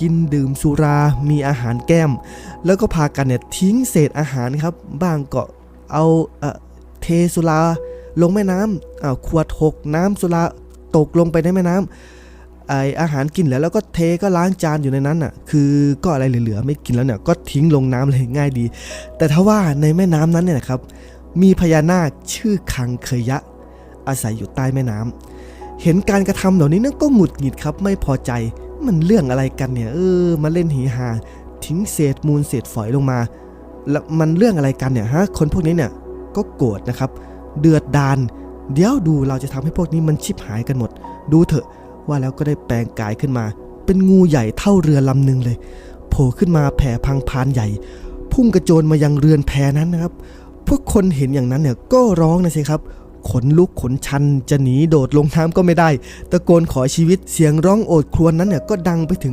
กินดื่มสุรามีอาหารแก้ม แล้วก็พากันเนี่ยทิ้งเศษอาหารครับบ้างก็เอาเอ่อเทสุราลงแม่น้ำอ้าวขวดหกน้ำสุราตกลงไปในแม่น้ำไออาหารกินแล้วแล้วก็เทก็ล้างจานอยู่ในนั้นอะคือก็อะไรเหลือๆไม่กินแล้วเนี่ยก็ทิ้งลงน้ำเลยง่ายดี แต่ถ้าว่าในแม่น้ำนั้นเนี่ยนะครับ มีพญานาคชื่อคังเคยยะอาศัยอยู่ใต้แม่น้ำเห็นการกระทำเหล่านี้นั่นก็หงุดหงิดครับไม่พอใจ มันเรื่องอะไรกันเนี่ย เออ มาเล่นหีหา ทิ้งเศษมูลเศษฝอยลงมา แล้วมันเรื่องอะไรกันเนี่ยฮะ คนพวกนี้เนี่ยก็โกรธนะครับ เดือดดาน เดี๋ยวดูเราจะทำให้พวกนี้มันชิบหายกันหมด ดูเถอะว่าแล้วก็ได้แปลงกายขึ้นมา เป็นงูใหญ่เท่าเรือลำหนึ่งเลย โผล่ขึ้นมาแผ่พังพานใหญ่ พุ่งกระโจนมายังเรือนแพนั้นนะครับ พวกคนเห็นอย่างนั้นเนี่ยก็ร้องนะสิครับ ขนลุกขนชันจะหนีโดดลงน้ำก็ไม่ได้ ตะโกนขอชีวิตเสียงร้องโอดครวญนั้นเนี่ยก็ดังไปถึง